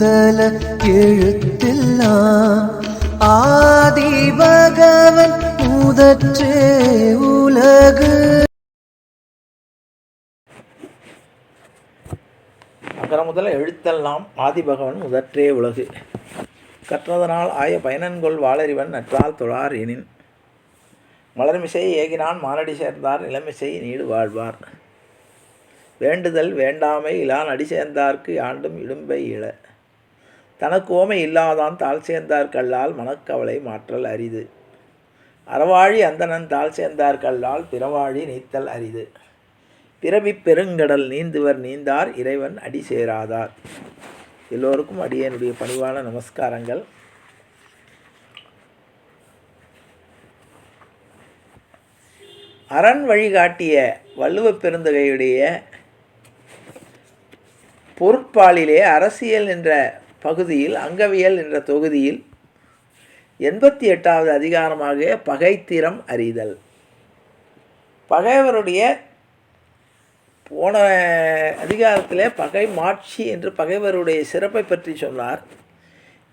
முதல எழுத்தெல்லாம் ஆதி பகவன் முதற்றே உலகு. அகர முதல எழுத்தெல்லாம் ஆதிபகவன் முதற்றே உலகு. கற்றதனால் ஆய பயனன்கொள் வாளறிவன் நற்றால் தொழார் எனின். மலர்மிசை ஏகினான் மானடி சேர்ந்தார் நிலமிசை நீடு வாழ்வார். வேண்டுதல் வேண்டாமை இலான் அடி சேர்ந்தார்க்கு ஆண்டும் இடும்பை இழ. தனக்கு ஓமை இல்லாதான் தாழ் சேர்ந்தார் கல்லால் மனக்கவலை மாற்றல் அரிது. அறவாழி அந்தணன் தாழ் சேர்ந்தார் கல்லால் பிறவாழி நீத்தல் அரிது. பிறவிப் பெருங்கடல் நீந்துவர் நீந்தார் இறைவன் அடி சேராதார். எல்லோருக்கும் அடியனுடைய பணிவான நமஸ்காரங்கள். அரண் வழிகாட்டிய வள்ளுவப் பெருந்தகையுடைய பொருட்பாலிலே அரசியல் என்ற பகுதியில் அங்கவியல் என்ற தொகுதியில் எண்பத்தி எட்டாவது அதிகாரமாக பகைத்திறம் அறிதல். பகைவருடைய போன அதிகாரத்தில் பகை மாட்சி என்று பகைவருடைய சிறப்பை பற்றி சொன்னார்.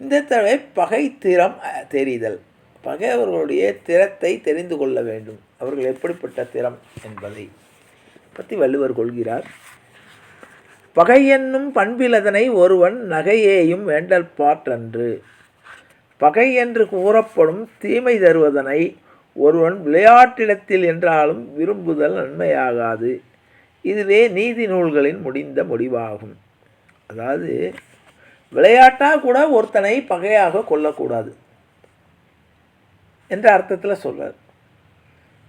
இந்த தடவை பகை திறம் தெரிதல். பகைவர்களுடைய திறத்தை தெரிந்து கொள்ள வேண்டும். அவர்கள் எப்படிப்பட்ட திறம் என்பதை பற்றி வள்ளுவர் கொள்கிறார். பகை என்னும் பண்பிலதனை ஒருவன் நகையேயும் வேண்டல் பாற்றன்று. பகை என்று கூறப்படும் தீமை தருவதனை ஒருவன் விளையாட்டிடத்தில் என்றாலும் விரும்புதல் நன்மையாகாது. இதுவே நீதி நூல்களின் முடிந்த முடிவாகும். அதாவது விளையாட்டாக கூட ஒருத்தனை பகையாக கொள்ளக்கூடாது என்ற அர்த்தத்தில் சொல்கிறார்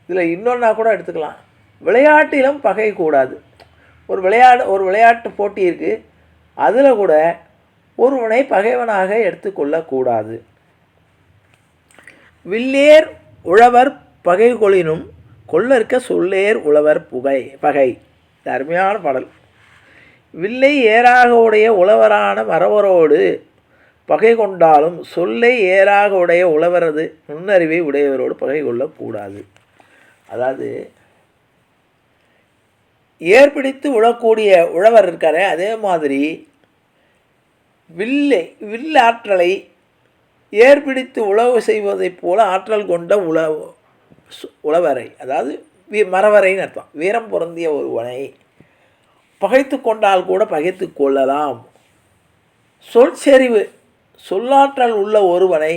இதில் இன்னொன்னா கூட எடுத்துக்கலாம். விளையாட்டிலும் பகை கூடாது. ஒரு விளையாடு ஒரு விளையாட்டு போட்டி இருக்குது அதில் கூட ஒருவனை பகைவனாக எடுத்துக்கொள்ளக்கூடாது. வில்லேர் உழவர் பகை கொளினும் கொள்ளற்க சொல்லேர் உழவர் புகை பகை. அருமையான பாடல். வில்லை ஏறாக உடைய உழவரான மறவரோடு பகை கொண்டாலும் சொல்லை ஏறாக உடைய உழவரது நுண்ணறிவை உடையவரோடு பகை கொள்ளக்கூடாது. அதாவது ஏற்பிடித்து உழக்கூடிய உழவர் இருக்காரே அதே மாதிரி வில்லை வில் ஆற்றலை ஏற்பிடித்து உழவு செய்வதைப் போல ஆற்றல் கொண்ட உழவு உழவரை அதாவது வீ மரவரைன்னு அர்த்தம். வீரம் பொருந்திய ஒருவனை பகைத்து கொண்டால் கூட பகைத்து கொள்ளலாம். சொல் செறிவு சொல்லாற்றல் உள்ள ஒருவனை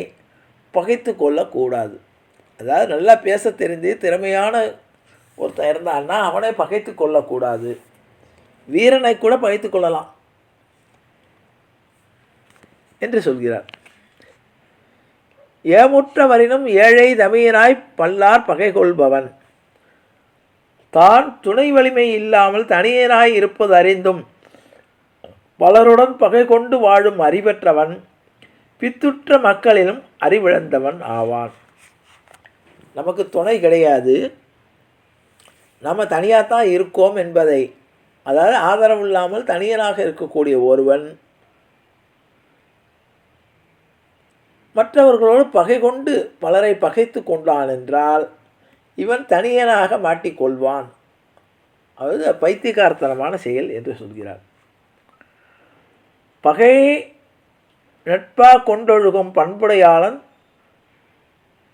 பகைத்து கொள்ளக்கூடாது. அதாவது நல்லா பேச தெரிந்து திறமையான ஒருத்தன் இருந்தான்னா அவனை பகைத்து கொள்ளக்கூடாது. வீரனை கூட பகைத்து கொள்ளலாம். என்று சொல்கிறார். ஏமுற்றவரினும் ஏழை தமியனாய் பல்லார் பகை கொள்பவன் தான் துணை வலிமை இல்லாமல் தனியனாய் இருப்பது அறிந்தும் பலருடன் பகை கொண்டு வாழும் அறிவற்றவன் பித்துற்ற மக்களிலும் அறிவிழந்தவன் ஆவான். நமக்கு துணை கிடையாது. நம்ம தனியாக தான் இருக்கோம் என்பதை அதாவது ஆதரவு இல்லாமல் தனியனாக இருக்கக்கூடிய ஒருவன் மற்றவர்களோடு பகை கொண்டு பலரை பகைத்து கொண்டான் என்றால் இவன் தனியனாக மாட்டிக்கொள்வான். அதாவது பைத்தியக்காரத்தனமான செயல் என்று சொல்கிறார். பகை நட்பா கொண்டொழுகும் பண்புடையாளன்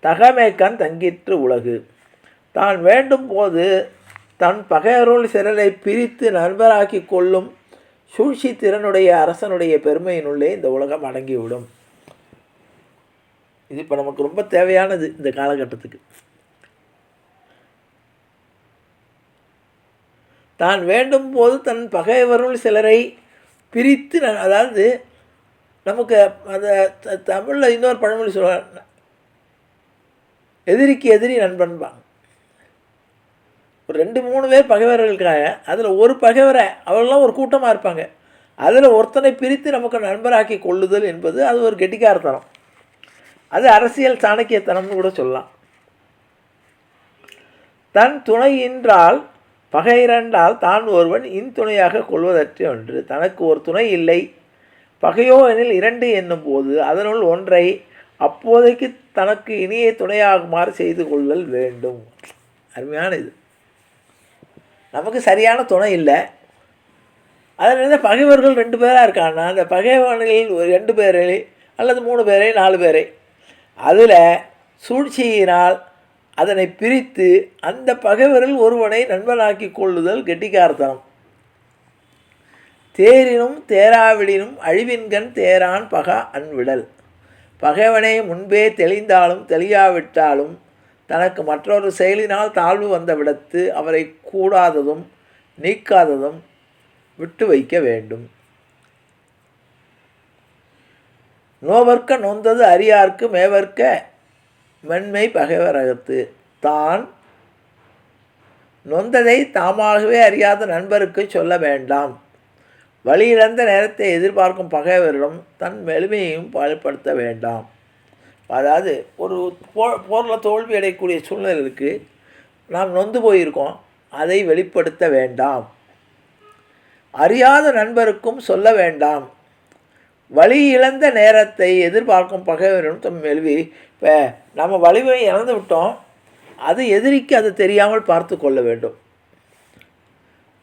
தகமேக்கன் தங்கிற்று உலகு. தான் வேண்டும் போது தன் பகையருள் சிறலை பிரித்து நண்பராக்கி கொள்ளும் சூழ்ச்சி திறனுடைய அரசனுடைய பெருமையினுள்ளே இந்த உலகம் அடங்கிவிடும். இது இப்போ நமக்கு ரொம்ப தேவையானது இந்த காலகட்டத்துக்கு. தான் வேண்டும் போது தன் பகைவருள் சிலரை பிரித்து ந- அதாவது நமக்கு அந்த த- தமிழில் இன்னொரு பழமொழி சொல்ல எதிரிக்கு எதிரி நண்பன்பாங்க. ஒரு ரெண்டு மூணு பேர் பகைவர்கள் இருக்காங்க. அதில் ஒரு பகைவரை அவர்கள்லாம் ஒரு கூட்டமாக இருப்பாங்க. அதில் ஒருத்தனை பிரித்து நமக்கு நண்பராக்கி கொள்ளுதல் என்பது அது ஒரு கெட்டிக்காரத்தனம். அது அரசியல் சாணக்கியத்தனம்னு கூட சொல்லலாம். தன் துணை என்றால் பகையிரண்டால் தான் ஒருவன் இன் துணையாக கொள்வதற்று ஒன்று தனக்கு ஒரு துணை இல்லை. பகையோ எனில் இரண்டு என்னும் போது அதனுள் ஒன்றை அப்போதைக்கு தனக்கு இனிய துணையாகுமாறு செய்து கொள்ளல் வேண்டும். அருமையான இது. நமக்கு சரியான துணை இல்லை. அதில் பகைவர்கள் ரெண்டு பேராக இருக்காங்கன்னா அந்த பகைவர்களில் ஒரு ரெண்டு பேரை அல்லது மூணு பேரை நாலு பேரை. அதில் சூழ்ச்சியினால் அதனை பிரித்து அந்த பகைவரில் ஒருவனை நண்பனாக்கி கொள்ளுதல் கெட்டிக்காரத்தனம். தேரினும் தேராவிடினும் அழிவின்கண் தேரான் பகா அன்விடல். பகைவனை முன்பே தெளிந்தாலும் தெளியாவிட்டாலும் தனக்கு மற்றொரு செயலினால் தாழ்வு வந்த விடத்து அவரை கூடாததும் நீக்காததும் விட்டு வைக்க வேண்டும். நோவர்க்க நொந்தது அறியார்க்கு மேவர்க்க மென்மை பகைவரகத்து. தான் நொந்ததை தாமாகவே அறியாத நண்பருக்கு சொல்ல வேண்டாம். வழியிழந்த நேரத்தை எதிர்பார்க்கும் பகைவரிடம் தன் மெழுமையையும் பயன்படுத்த வேண்டாம். அதாவது ஒரு போ போரில் தோல்வி அடையக்கூடிய சூழ்நிலை இருக்குது நாம் நொந்து போயிருக்கோம். அதை வெளிப்படுத்த வேண்டாம். அறியாத நண்பருக்கும் சொல்ல வேண்டாம். வழி இழந்த நேரத்தை எதிர்பார்க்கும் பகைவரும் தம் இப்போ நம்ம வலிமை இழந்து விட்டோம். அது எதிரிக்கு அது தெரியாமல் பார்த்து கொள்ள வேண்டும்.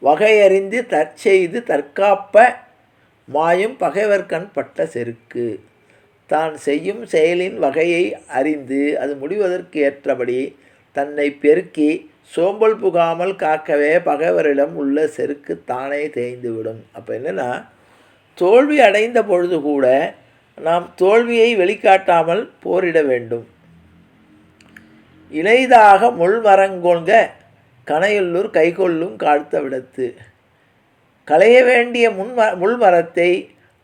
வகையறிந்து தற்செய்து தற்காப்ப மாயும் பகைவர்கண் பட்ட செருக்கு. தான் செய்யும் செயலின் வகையை அறிந்து அது முடிவதற்கு ஏற்றபடி தன்னை பெருக்கி சோம்பல் புகாமல் காக்கவே பகைவரிடம் உள்ள செருக்கு தானே தேய்ந்துவிடும். அப்போ என்னென்னா தோல்வி அடைந்த பொழுது கூட நாம் தோல்வியை வெளிக்காட்டாமல் போரிட வேண்டும். இணைதாக முள்மரங்கொங்க கனையுள்ளூர் கைகொள்ளும் காழ்த்த விடத்து. களைய வேண்டிய முன்ம முள்மரத்தை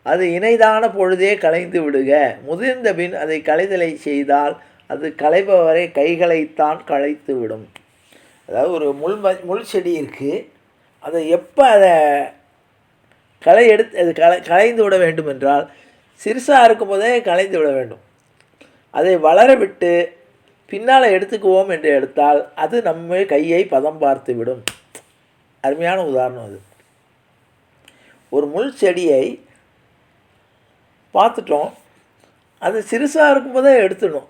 அது இணைதான பொழுதே கலைந்து விடுக. முதிர்ந்த பின் அதை கலைதலை செய்தால் அது களைபவரை கைகளைத்தான் களைத்து விடும். அதாவது ஒரு முள் முள் செடி இருக்குது அதை எப்போ அதை களை எடுத்து அது களை களைந்து விட வேண்டும் என்றால் சிறுசாக இருக்கும்போதே கலைந்து விட வேண்டும். அதை வளர விட்டு பின்னால் எடுத்துக்குவோம் என்று எடுத்தால் அது நம்ம கையை பதம் பார்த்து விடும். அருமையான உதாரணம் அது. ஒரு முள் செடியை பார்த்துட்டோம். அது சிறுசாக இருக்கும்போதே எடுத்துடணும்.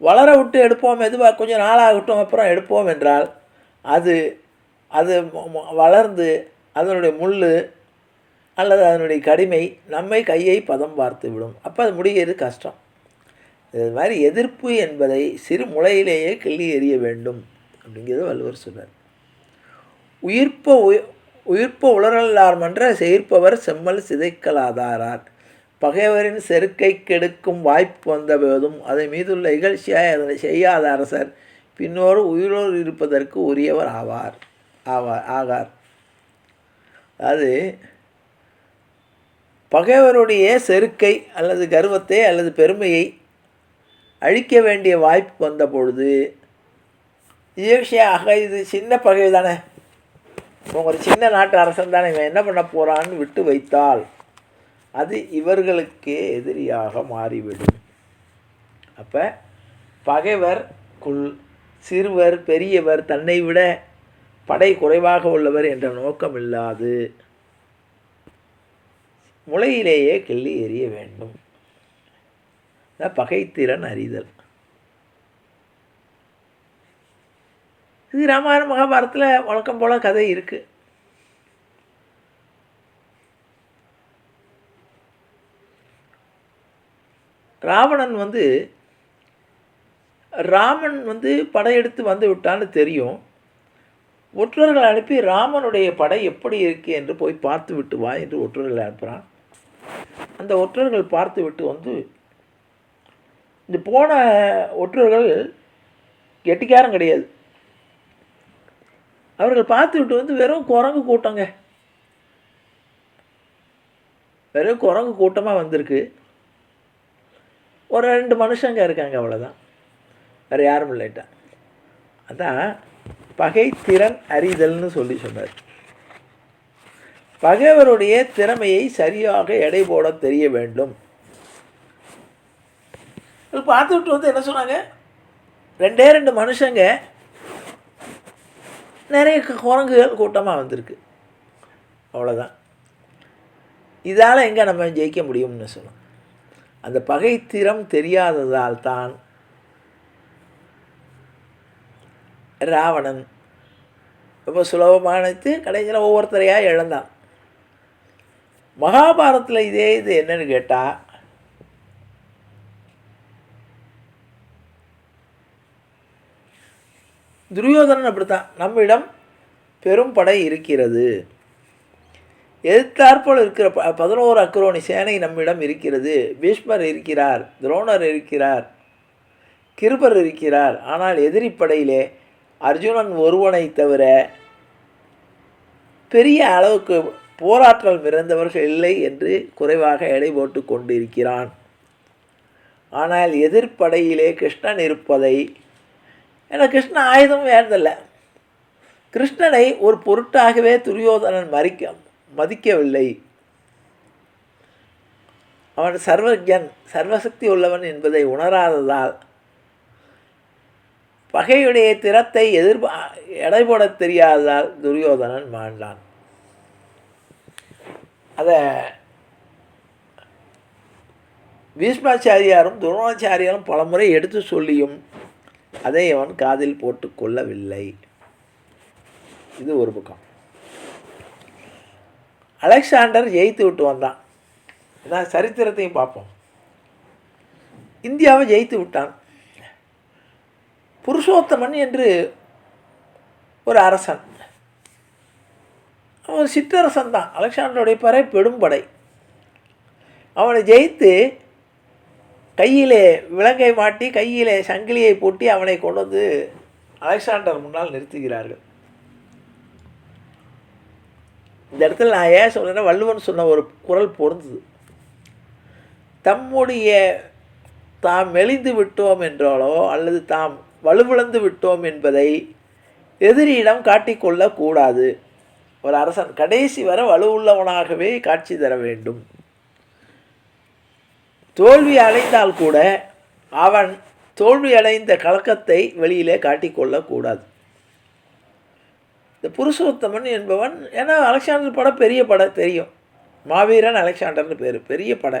வளர விட்டு எடுப்போம் மெதுவாக கொஞ்சம் நாளாகட்டும் அப்புறம் எடுப்போம் என்றால் அது அது வளர்ந்து அதனுடைய முள் அல்லது அதனுடைய கடுமை நம்மை கையை பதம் பார்த்து விடும். அப்போ அது முடிகிறது கஷ்டம். இது மாதிரி எதிர்ப்பு என்பதை சிறு முளையிலேயே கிள்ளி எறிய வேண்டும் அப்படிங்கிறது வள்ளுவர் சொன்னார் உயிர்ப்ப உயிர்ப்ப உளரல்லார் மன்ற செயற்பவர் செம்மல் சிதைக்கலாதாரார். பகைவரின் செருக்கை கெடுக்கும் வாய்ப்பு வந்த போதும் அதை மீதுள்ள இகழ்ச்சியாய் அதனை செய்யாத அரசர் பின்னோடு உயிரோடு இருப்பதற்கு உரியவர் ஆவார். ஆவார் ஆகார். அது பகைவருடைய செருக்கை அல்லது கர்வத்தை அல்லது பெருமையை அழிக்க வேண்டிய வாய்ப்பு வந்த பொழுது இயற்கையாக இது சின்ன பகை தானே? ஒரு சின்ன நாட்டு அரசன் தானே இவன் என்ன பண்ண போகிறான்னு விட்டு வைத்தால். அது இவர்களுக்கே எதிரியாக மாறிவிடும். அப்போ பகைவர் குள் சிறுவர் பெரியவர் தன்னை விட படை குறைவாக உள்ளவர் என்ற நோக்கம் இல்லாது முளையிலேயே கிள்ளி எறிய வேண்டும். பகைத்திறன் அறிதல். இது ராமாயண மகாபாரத்தில் வழக்கம் போல கதை இருக்குது ராவணன் வந்து ராமன் வந்து படையெடுத்து வந்து விட்டான்னு தெரியும். ஒற்றர்கள் அனுப்பி ராமனுடைய படை எப்படி இருக்கு என்று போய் பார்த்து விட்டு வா என்று ஒற்றர்களை அனுப்புகிறான் அந்த ஒற்றர்கள் பார்த்து விட்டு வந்து இந்த போன ஒற்றர்கள் கெட்டிக்காரம் கிடையாது. அவர்கள் பார்த்து விட்டு வந்து வெறும் குரங்கு கூட்டங்க. வெறும் குரங்கு கூட்டமாக வந்திருக்கு. ஒரு ரெண்டு மனுஷங்க இருக்காங்க அவ்வளோதான் வேறு யாரும் இல்லைட்டா அதான் பகைத்திறன் அறிதல்னு சொல்லி சொன்னார். பகைவருடைய திறமையை சரியாக எடை போட தெரிய வேண்டும். பார்த்துட்டு வந்து என்ன சொன்னாங்க? ரெண்டே ரெண்டு மனுஷங்க நிறைய குரங்குகள் கூட்டமாக வந்திருக்கு. அவ்வளோதான் இதால் எங்கே நம்ம ஜெயிக்க முடியும்னு சொன்னோம். அந்த பகைத்திறம் தெரியாததால் தான் ராவணன் ரொம்ப சுலபமானது கடைசியில் ஒவ்வொருத்தரையாக இழந்தான். மகாபாரதத்தில் இதே இது என்னன்னு கேட்டால் துரியோதனன் அப்படித்தான். நம்மிடம் பெரும் படை இருக்கிறது. எதிர்த்தாற்போல் இருக்கிற ப பதினோரு அக்ரோணி சேனை நம்மிடம் இருக்கிறது. பீஷ்மர் இருக்கிறார் துரோணர் இருக்கிறார் கிருபர் இருக்கிறார். ஆனால் எதிரிப்படையிலே அர்ஜுனன் ஒருவனை தவிர பெரிய அளவுக்கு போராற்றல் மிறந்தவர்கள் இல்லை என்று குறைவாக எடை போட்டு கொண்டிருக்கிறான். ஆனால் எதிர்ப்படையிலே கிருஷ்ணன் இருப்பதை ஏன்னா கிருஷ்ணன் ஆயுதம் வேண்டதில்லை. கிருஷ்ணனை ஒரு பொருட்டாகவே துரியோதனன் மறிக்கும். மதிக்கவில்லை. அவன் சர்வஜன் சர்வசக்தி உள்ளவன் என்பதை உணராததால் பகையுடைய திறத்தை எதிர்பா எடை தெரியாததால் துரியோதனன் மாண்டான். அதை பீஷ்மாச்சாரியாரும் துரோணாச்சாரியாரும் பலமுறை எடுத்து சொல்லியும் அதை அவன் காதில் போட்டு கொள்ளவில்லை. இது ஒரு பக்கம். அலெக்சாண்டர் ஜெயித்து விட்டு வந்தான். நான் சரித்திரத்தையும் பார்ப்போம். இந்தியாவை ஜெயித்து விட்டான். புருஷோத்தமன் என்று ஒரு அரசன். அவன் ஒரு சிற்றரசன் தான். அலெக்சாண்டருடைய பறை பெரும்படை அவனை ஜெயித்து கையிலே விலங்கை மாட்டி கையிலே சங்கிலியை பூட்டி அவனை கொண்டு வந்து அலெக்சாண்டர் முன்னால் நிறுத்துகிறார்கள். இந்த இடத்துல நான் ஏன் சொல்கிறேன்னா வள்ளுவன் சொன்ன ஒரு குரல் பொருந்தது. தம்முடைய தாம் மெலிந்து விட்டோம் என்றாலோ அல்லது தாம் வலுவிழந்து விட்டோம் என்பதை எதிரியிடம் காட்டிக்கொள்ளக்கூடாது ஒரு அரசன் கடைசி வரை வலுவுள்ளவனாகவே காட்சி தர வேண்டும். தோல்வி அடைந்தால் கூட அவன் தோல்வி அடைந்த கலக்கத்தை வெளியிலே காட்டிக்கொள்ளக்கூடாது இந்த புருஷோத்தமன் என்பவன் ஏன்னா அலெக்சாண்டர் படம் பெரிய படம் தெரியும். மாவீரன் அலெக்சாண்டர்னு பேர் பெரிய படை.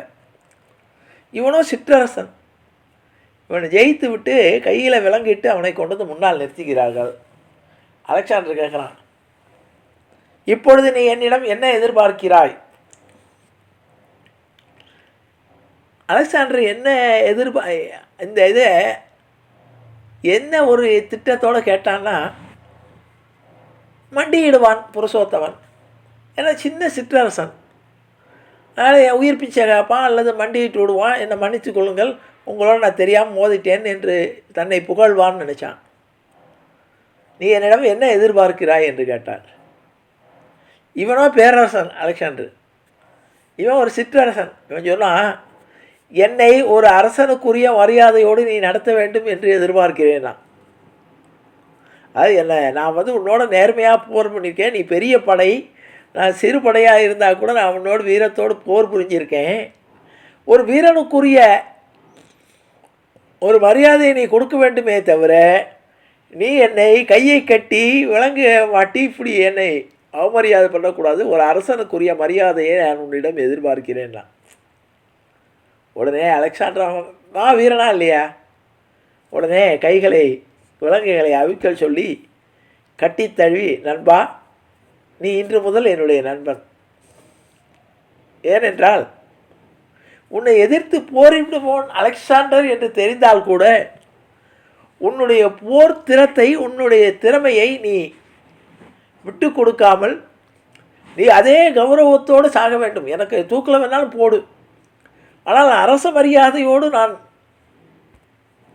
இவனும் சிற்றரசன். இவனை ஜெயித்து விட்டு கையில் விலங்கிட்டு அவனை கொண்டு வந்து முன்னால் நிறுத்துகிறார்கள். அலெக்சாண்டர் கேட்குறான் இப்பொழுது நீ என்னிடம் என்ன எதிர்பார்க்கிறாய்? அலெக்சாண்டர் என்ன எதிர்பா இந்த இதை என்ன ஒரு திட்டத்தோடு கேட்டான்னா மண்டியிடுவான் புருஷோத்தவன் ஏன்னா சின்ன சிற்றரசன். அதனால் என் உயிர் பிச்சை கேட்பான் அல்லது மண்டியிட்டு விடுவான். என்னை மன்னித்து கொள்ளுங்கள். உங்களோட நான் தெரியாமல் மோதிட்டேன் என்று தன்னை புகழ்வான்னு நினச்சான். நீ என்னிடம் என்ன எதிர்பார்க்கிறாய் என்று கேட்டார். இவனோ பேரரசன் அலெக்சாண்டர். இவன் ஒரு சிற்றரசன். இவன் சொன்னான் என்னை ஒரு அரசனுக்குரிய மரியாதையோடு நீ நடத்த வேண்டும் என்று எதிர்பார்க்கிறேன் நான் அது என்ன நான் வந்து உன்னோட நேர்மையாக போர் பண்ணியிருக்கேன் நீ பெரிய படை. நான் சிறு படையாக இருந்தால் கூட நான் உன்னோட வீரத்தோடு போர் புரிஞ்சிருக்கேன். ஒரு வீரனுக்குரிய ஒரு மரியாதையை நீ கொடுக்க வேண்டுமே தவிர நீ என்னை கையை கட்டி விலங்கு மாட்டி இப்படி என்னை அவமரியாதை பண்ணக்கூடாது. ஒரு அரசனுக்குரிய மரியாதையை நான் உன்னிடம் எதிர்பார்க்கிறேன் நான். உடனே அலெக்சாண்டர் நான் வீரனா இல்லையா? உடனே கைகளை விலங்குகளை அவிக்கல் சொல்லி கட்டித் தழுவி நண்பா நீ இன்று முதல் என்னுடைய நண்பன். ஏனென்றால் உன்னை எதிர்த்து போரிடுவோன் அலெக்சாண்டர் என்று தெரிந்தால் கூட உன்னுடைய போர் திறத்தை உன்னுடைய திறமையை நீ விட்டு கொடுக்காமல் நீ அதே கௌரவத்தோடு சாக வேண்டும். எனக்கு தூக்கில் வேணாலும் போடு. ஆனால் அரச மரியாதையோடு நான்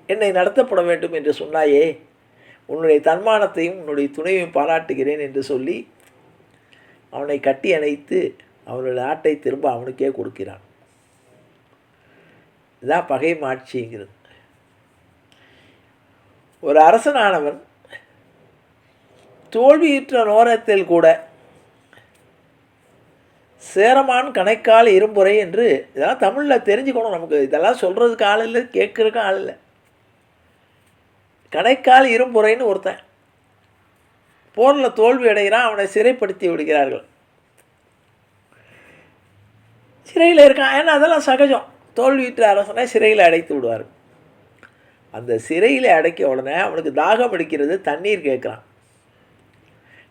என்னை நடத்தப்பட வேண்டும் என்று சொன்னாயே உன்னுடைய தன்மானத்தையும் உன்னுடைய துணையையும் பாராட்டுகிறேன் என்று சொல்லி அவனை கட்டி அணைத்து அவனுடைய ஆட்டை திரும்ப அவனுக்கே கொடுக்கிறான். இதான் பகை மாட்சிங்கிறது. ஒரு அரசனானவன் தோல்வியுற்ற நோரத்தில் கூட சேரமான் கணைக்கால் இரும்புரை என்று இதெல்லாம் தமிழில் தெரிஞ்சுக்கணும் நமக்கு. இதெல்லாம் சொல்கிறதுக்கு ஆள் இல்லை கேட்குறதுக்கு ஆள் இல்லை. கடைக்கால் இரும்புறைன்னு ஒருத்தன் போரில் தோல்வி அடைகிறான் அவனை சிறைப்படுத்தி விடுகிறார்கள். சிறையில் இருக்கான். ஏன்னா அதெல்லாம் சகஜம். தோல்வியுற்ற அரசனை சிறையில் அடைத்து விடுவார். அந்த சிறையில் அடைக்க உடனே அவனுக்கு தாகம் அடிக்கிறது தண்ணீர் கேட்குறான்.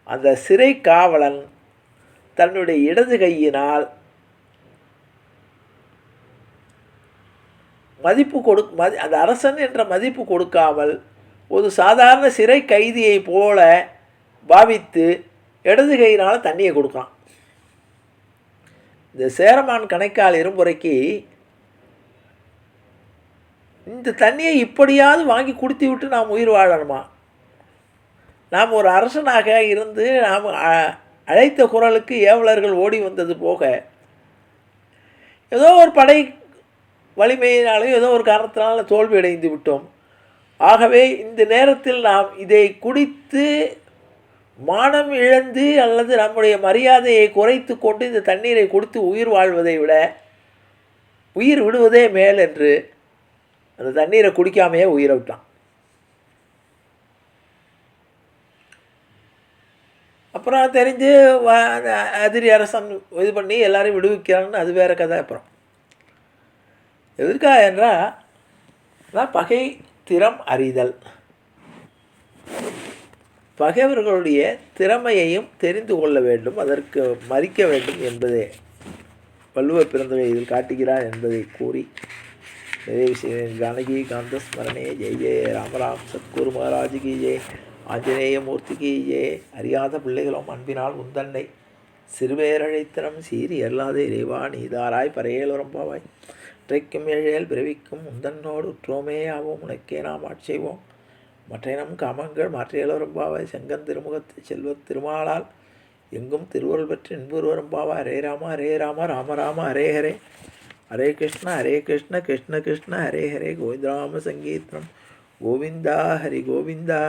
அந்த சிறை காவலன் தன்னுடைய இடது கையினால் மதிப்பு கொடு மதி அந்த அரசன் என்ற மதிப்பு கொடுக்காமல் ஒரு சாதாரண சிறை கைதியை போல பாவித்து இடது கையினால் தண்ணியை கொடுக்குறான் இந்த சேரமான் கணைக்கால் இரும்புரைக்கு இந்த தண்ணியை இப்படியாவது வாங்கி குடித்து விட்டு நாம் உயிர் வாழணுமா? நாம் ஒரு அரசனாக இருந்து நாம் அ- அழைத்த குரலுக்கு ஏவலர்கள் ஓடி வந்தது போக ஏதோ ஒரு படை வலிமையினாலும் ஏதோ ஒரு காரணத்தினால தோல்வி அடைந்து விட்டோம். ஆகவே இந்த நேரத்தில் நாம் இதை குடித்து மானம் இழந்து அல்லது நம்முடைய மரியாதையை குறைத்து கொண்டு இந்த தண்ணீரை கொடுத்து உயிர் வாழ்வதை விட உயிர் விடுவதே மேல் என்று அந்த தண்ணீரை குடிக்காமையே உயிரை விட்டான். அப்புறம் தெரிஞ்சு வ- அந்த அதிரி அரசன் இது பண்ணி எல்லாரையும் விடுவிக்கிறான்னு அது வேறு கதை அப்புறம். எதற்காக என்றால் பகை திறம் அறிதல். பகைவர்களுடைய திறமையையும் தெரிந்து கொள்ள வேண்டும் அதற்கு மதிக்க வேண்டும் என்பதே. வள்ளுவர் பிறந்தவை இதில் காட்டுகிறார் என்பதை கூறி நிறைவு செய்தேன் ஜானகி காந்த ஸ்மரணே ஜெய் ஜெய ராமராம் சத்குரு மகாராஜ் கி ஜெய் ஆஞ்சநேய மூர்த்திக்கு ஜெய் அறியாத பிள்ளைகளும் அன்பினால் உந்தன்னை. சிறுவேரழைத்தனம் சீரி அல்லாத இறைவா நீதாராய் பரையேலுரம்பாவாய் மற்றைக்கும் ஏழையல் பிறவிக்கும் உந்தன்னோடு உற்றோமேயாவோம் உனக்கே நாம் ஆட்செய்வோம் மற்றினம் காமங்கள் மாற்றியலோரம்பாவாய் செங்கன் திருமுகத்து செல்வத் திருமாலால் எங்கும் திருவருள் பெற்று இன்புருவரம்பாவா ஹரே ராம ஹரே ராம ராம ராம ஹரே ஹரே. ஹரே கிருஷ்ண ஹரே கிருஷ்ண கிருஷ்ண கிருஷ்ண ஹரே ஹரே. கோவிந்தராம சங்கீதம் கோவிந்தா ஹரி கோவிந்தா.